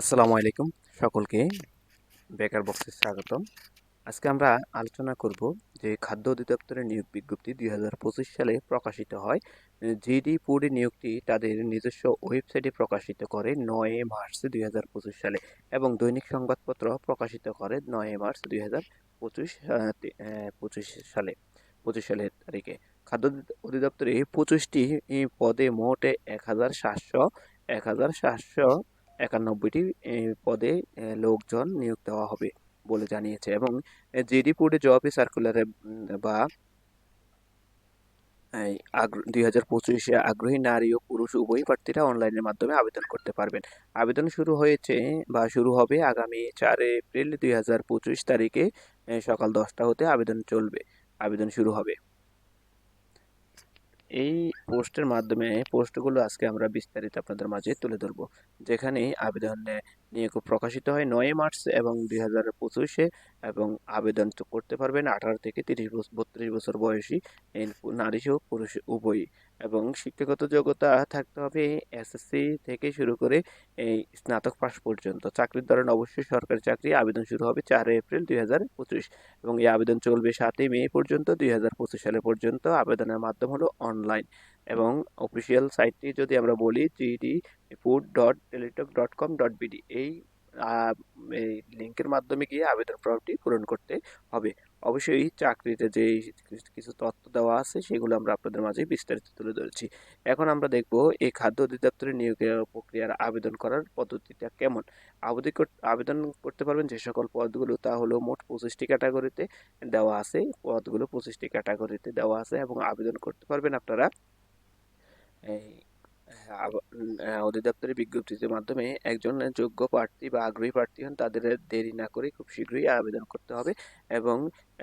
আসসালামু আলাইকুম সকলকে। বেকার বক্সে স্বাগতম। আজকে আমরা আলোচনা করব যে খাদ্য অধিদপ্তরের নিয়োগ বিজ্ঞপ্তি দুই হাজার পঁচিশ সালে প্রকাশিত হয়। জিডি পুডি নিয়োগটি তাদের নিজস্ব ওয়েবসাইটে প্রকাশিত করে নয় মার্চ দুই হাজার পঁচিশ সালে এবং দৈনিক সংবাদপত্র প্রকাশিত করে নয় মার্চ দুই সালে, পঁচিশ সালের তারিখে। খাদ্য অধিদপ্তরে পঁচিশটি পদে মোট এক হাজার সাতশো, এক হাজার সাতশো একানব্বইটি পদে লোকজন নিয়োগ দেওয়া হবে বলে জানিয়েছে এবং জিডি পুডে জব সার্কুলারে বা দুই হাজার পঁচিশে আগ্রহী নারী ও পুরুষ উভয় প্রার্থীরা অনলাইনের মাধ্যমে আবেদন করতে পারবেন। আবেদন শুরু হয়েছে বা শুরু হবে আগামী চার এপ্রিল দুই হাজার পঁচিশ তারিখে সকাল দশটা হতে আবেদন চলবে। আবেদন শুরু হবে। এই পোস্টের মাধ্যমে পোস্টগুলো আজকে আমরা বিস্তারিত আপনাদের মাঝে তুলে ধরবো। যেখানে আবেদন নিয়োগ প্রকাশিত হয় নয় মার্চ এবং দুই হাজার পঁচিশে এবং আবেদন করতে পারবেন আঠারো থেকে তিরিশ বছর বত্রিশ বছর বয়সী নারী সহ পুরুষ উভয়ই। এবং শিক্ষাগত যোগ্যতা থাকতে হবে এসএসসি থেকে শুরু করে এই স্নাতক পাস পর্যন্ত। চাকরির ধরেন অবশ্যই সরকারি চাকরি। আবেদন শুরু হবে চার এপ্রিল দুই হাজার পঁচিশ এবং এই আবেদন চলবে সাতই মে পর্যন্ত দুই হাজার পঁচিশ সালে পর্যন্ত। আবেদনের মাধ্যম হলো অনলাইন এবং অফিসিয়াল সাইটটি যদি আমরা বলি GD food dot Teletalk dot com dot BD এই এই লিঙ্কের মাধ্যমে গিয়ে আবেদন ফর্মটি পূরণ করতে হবে। অবশ্যই চাকরিতে যে কিছু তথ্য দেওয়া আছে, সেগুলো আমরা আপনাদের মাঝে বিস্তারিত তুলে ধরেছি। এখন আমরা দেখব এই খাদ্য অধিদপ্তরের নিয়োগের প্রক্রিয়ার আবেদন করার পদ্ধতিটা কেমন? আবেদন আবেদন করতে পারবেন যে সকল পদগুলো, তা হলো মোট পঁচিশটি ক্যাটাগরিতে দেওয়া আছে, পদগুলো পঁচিশটি ক্যাটাগরিতে দেওয়া আছে এবং আবেদন করতে পারবেন আপনারা। এই অধিদপ্তরের বিজ্ঞপ্তির মাধ্যমে একজন যোগ্য প্রার্থী বা আগ্রহী প্রার্থী হন তাদের দেরি না করে খুব শীঘ্রই আবেদন করতে হবে এবং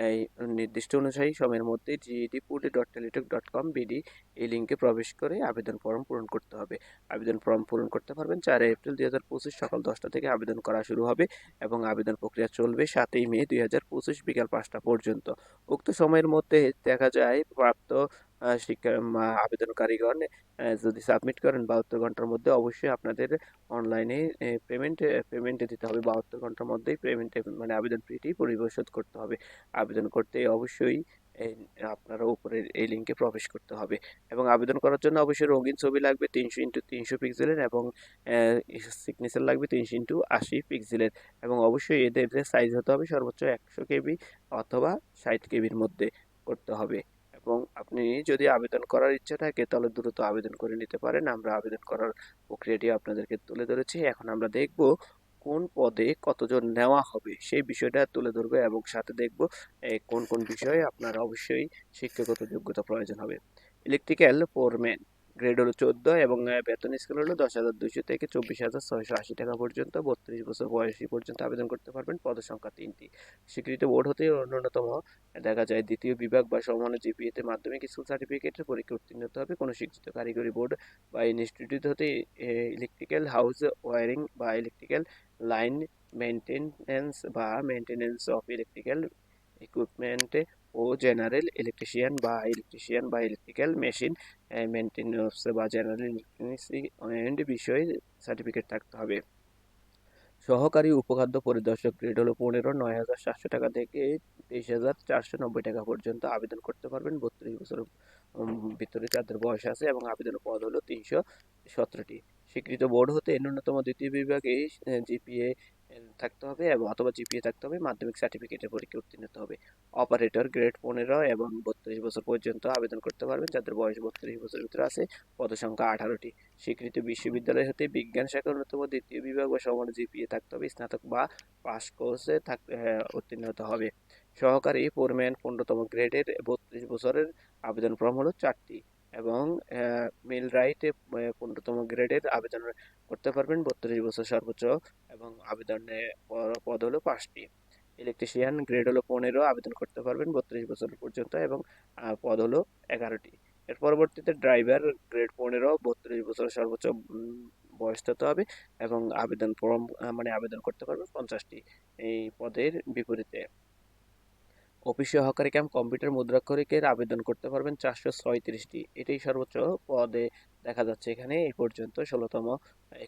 এই নির্দিষ্ট অনুযায়ী সময়ের মধ্যে GD পুডি dot Teletalk dot com BD এই লিঙ্কে প্রবেশ করে আবেদন ফর্ম পূরণ করতে হবে। আবেদন ফর্ম পূরণ করতে পারবেন চার এপ্রিল দুই হাজার পঁচিশ সকাল দশটা থেকে আবেদন করা শুরু হবে এবং আবেদন প্রক্রিয়া চলবে সাতই মে দুই হাজার পঁচিশ বিকাল পাঁচটা পর্যন্ত। উক্ত সময়ের মধ্যে দেখা যায় প্রাপ্ত শিক্ষা আবেদনকারীগণ যদি সাবমিট করেন বাহাত্তর ঘণ্টার মধ্যে অবশ্যই আপনাদের অনলাইনে পেমেন্ট পেমেন্ট দিতে হবে। বাহাত্তর ঘণ্টার মধ্যেই পেমেন্ট মানে আবেদন ফিটি পরিশোধ করতে হবে। আবেদন করতে অবশ্যই আপনারা উপরের এই লিঙ্কে প্রবেশ করতে হবে। এবং আবেদন করার জন্য অবশ্যই রঙিন ছবি লাগবে তিনশো ইন্টু তিনশো পিক্সেলের এবং সিগনেচার লাগবে তিনশো ইন্টু আশি পিক্সেলের। এবং অবশ্যই এদের সাইজ হতে হবে সর্বোচ্চ একশো কেবি অথবা ষাট কেবির মধ্যে করতে হবে। এবং আপনি যদি আবেদন করার ইচ্ছা থাকে, তাহলে দ্রুত আবেদন করে নিতে পারেন। আমরা আবেদন করার প্রক্রিয়াটি আপনাদেরকে তুলে ধরেছি। এখন আমরা দেখব কোন পদে কতজন নেওয়া হবে, সেই বিষয়টা তুলে ধরবো এবং সাথে দেখব কোন কোন বিষয়ে আপনার অবশ্যই শিক্ষাগত যোগ্যতা প্রয়োজন হবে। ইলেকট্রিক্যাল ফোরম্যান গ্রেড হলো চোদ্দ এবং বেতন স্কেল হলো দশ হাজার দুশো থেকে চব্বিশ হাজার ছয়শো আশি টাকা পর্যন্ত। বত্রিশ বছর বয়সী পর্যন্ত আবেদন করতে পারবেন পদ সংখ্যা তিনটি। স্বীকৃত বোর্ড হতে ন্যূনতম দেখা যায় দ্বিতীয় বিভাগ বা সমান জিপিএতে মাধ্যমিক স্কুল সার্টিফিকেটের পরীক্ষা উত্তীর্ণ হতে হবে। কোনো স্বীকৃত কারিগরি বোর্ড বা ইনস্টিটিউট হতে ইলেকট্রিক্যাল হাউস ওয়ারিং বা ইলেকট্রিক্যাল লাইন মেনটেন্যান্স বা মেনটেন্যান্স অফ ইলেকট্রিক্যাল ইকুইপমেন্টে ও জেনারেল ইলেকট্রিশিয়ান বা ইলেকট্রিশিয়ান বা ইলেকট্রিক্যাল মেশিন মেনটেন্যান্স বা জেনারেল ইলেকট্রনিক্স অ্যান্ড বিষয়ে সার্টিফিকেট থাকতে হবে। সহকারী উপখাদ্য পরিদর্শক গ্রেড হলো পনেরো, নয় হাজার সাতশো টাকা থেকে তেইশ হাজার চারশো নব্বই টাকা পর্যন্ত আবেদন করতে পারবেন। বত্রিশ বছর ভিতরে যাদের বয়স আছে এবং আবেদন পদ হলো তিনশো সতেরোটি। স্বীকৃত বোর্ড হতে ন্যূনতম দ্বিতীয় বিভাগে জিপিএ থাকতে হবে এবং অথবা জিপিএ থাকতে হবে, মাধ্যমিক সার্টিফিকেটের পরীক্ষা উত্তীর্ণ হতে হবে। অপারেটর গ্রেড পনেরো এবং বত্রিশ বছর পর্যন্ত আবেদন করতে পারবেন, যাদের বয়স বত্রিশ বছরের ভিতরে আছে পদ সংখ্যা আঠারোটি। স্বীকৃত বিশ্ববিদ্যালয় হতে বিজ্ঞান শাখার অন্যতম দ্বিতীয় বিভাগ বা সমান জিপিএ থাকতে হবে, স্নাতক বা পাস কোর্সে থাক উত্তীর্ণ হতে হবে। সহকারী ফোরম্যান পনেরোতম গ্রেডের বত্রিশ বছরের আবেদন ফর্ম হলো চারটি। এবং মিল রাইটে পনেরোতম গ্রেডের আবেদন করতে পারবেন বত্রিশ বছর সর্বোচ্চ এবং আবেদনে পদ হলো পাঁচটি। ইলেকট্রিশিয়ান গ্রেড হলো পনেরো, আবেদন করতে পারবেন বত্রিশ বছর পর্যন্ত এবং পদ হলো এগারোটি। এর পরবর্তীতে ড্রাইভার গ্রেড পনেরো, বত্রিশ বছর সর্বোচ্চ বয়স হতে হবে এবং আবেদন ফর্ম মানে আবেদন করতে পারবেন পঞ্চাশটি। এই পদের বিপরীতে। অফিস সহকারী ক্যাম্প, কম্পিউটার মুদ্রাক্ষরিকের আবেদন করতে পারবেন চারশো ছয়ত্রিশটি। এটাই সর্বোচ্চ পদে দেখা যাচ্ছে এখানে, এই পর্যন্ত ষোলোতম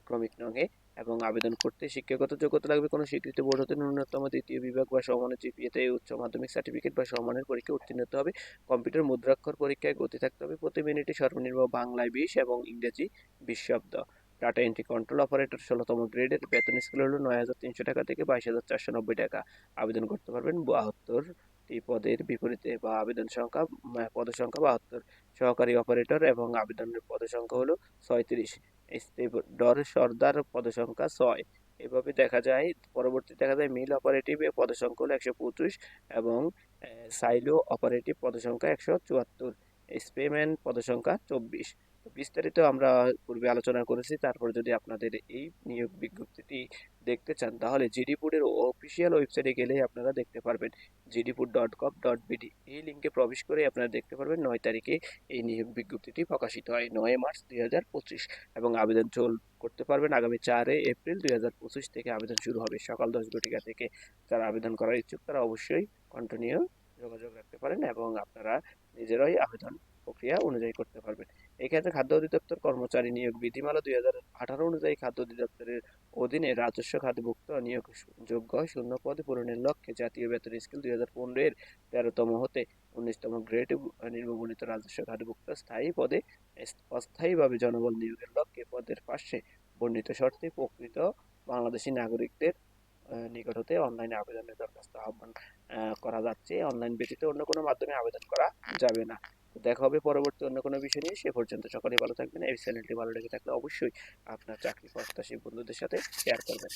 ক্রমিক নঙে এবং আবেদন করতে শিক্ষাগত যোগ্যতা লাগবে কোনো স্বীকৃত বোর্ড হতে ন্যূনতম দ্বিতীয় বিভাগ বা সমানের জিপিএতে উচ্চ মাধ্যমিক সার্টিফিকেট বা সমানের পরীক্ষা উত্তীর্ণ হতে হবে। কম্পিউটার মুদ্রাক্ষর পরীক্ষায় গতি থাকতে হবে। প্রতি মিনিটে সর্বনিম্ন বাংলায় বিশ এবং ইংরেজি বিশ শব্দ। ডাটা এন্ট্রি কন্ট্রোল অপারেটর ষোলোতম গ্রেডের বেতন স্কেল হলো নয় হাজার তিনশো টাকা থেকে বাইশ হাজার চারশো নব্বই টাকা। আবেদন করতে পারবেন বাহাত্তরটি পদের বিপরীতে বা আবেদন সংখ্যা উম, পদ সংখ্যা বাহাত্তর। সহকারী অপারেটর এবং আবেদনের পদ সংখ্যা হলো ছয়ত্রিশ। ডর সর্দার পদ সংখ্যা ছয়। এভাবে দেখা যায় পরবর্তী দেখা যায় মিল অপারেটিভ এর পদ সংখ্যা হলো একশো পঁচিশ এবং সাইলো অপারেটিভ পদ সংখ্যা একশো চুয়াত্তর। স্পেম্যান পদ সংখ্যা চব্বিশ। বিস্তারিত আমরা পূর্বে আলোচনা করেছি। তারপর যদি আপনাদের এই নিয়োগ বিজ্ঞপ্তিটি দেখতে চান, তাহলে জিডি জিডিপুরের অফিসিয়াল ওয়েবসাইটে গেলে আপনারা দেখতে পারবেন। জিডিপুর ডট কম ডট বিডি এই লিঙ্কে প্রবেশ করে আপনারা দেখতে পারবেন নয় তারিখে এই নিয়োগ বিজ্ঞপ্তিটি প্রকাশিত হয়, নয় মার্চ দুই হাজার পঁচিশ। এবং আবেদন চল, করতে পারবেন আগামী চারে এপ্রিল দুই হাজার পঁচিশ থেকে আবেদন শুরু হবে। সকাল দশ ঘটিকা থেকে যারা আবেদন করার ইচ্ছুক, তারা অবশ্যই কন্টিনিউ যোগাযোগ রাখতে পারেন এবং আপনারা নিজেরাই আবেদন প্রক্রিয়া অনুযায়ী করতে পারবেন। এক্ষেত্রে খাদ্য অধিদপ্তর কর্মচারী নিয়োগ বিধিমালা দুই হাজার আঠারো অনুযায়ী খাদ্য অধিদপ্তরের অধীনে রাজস্ব খাতভুক্ত নিয়োগ যোগ্য শূন্য পদ পূরণের লক্ষ্যে জাতীয় বেতন স্কেল দুই হাজার পনেরো এর তেরোতম হতে উনিশতম গ্রেড নির্মগণিত রাজস্ব খাতভুক্ত স্থায়ী পদে অস্থায়ীভাবে জনবল নিয়োগের লক্ষ্যে পদের পাশে বর্ণিত শর্তে প্রকৃত বাংলাদেশী নাগরিকদের নিকট হতে অনলাইনে আবেদনের দরখাস্ত আহ্বান করা যাচ্ছে। অনলাইন ব্যতীত অন্য কোনো মাধ্যমে আবেদন করা যাবে না। দেখা হবে পরবর্তী অন্য কোনো বিষয় নিয়ে। সে পর্যন্ত সকলে ভালো থাকবেন। এই চ্যানেলটি ভালো লেগে থাকলে অবশ্যই আপনার চাকরি প্রত্যাশী বন্ধুদের সাথে শেয়ার করবেন।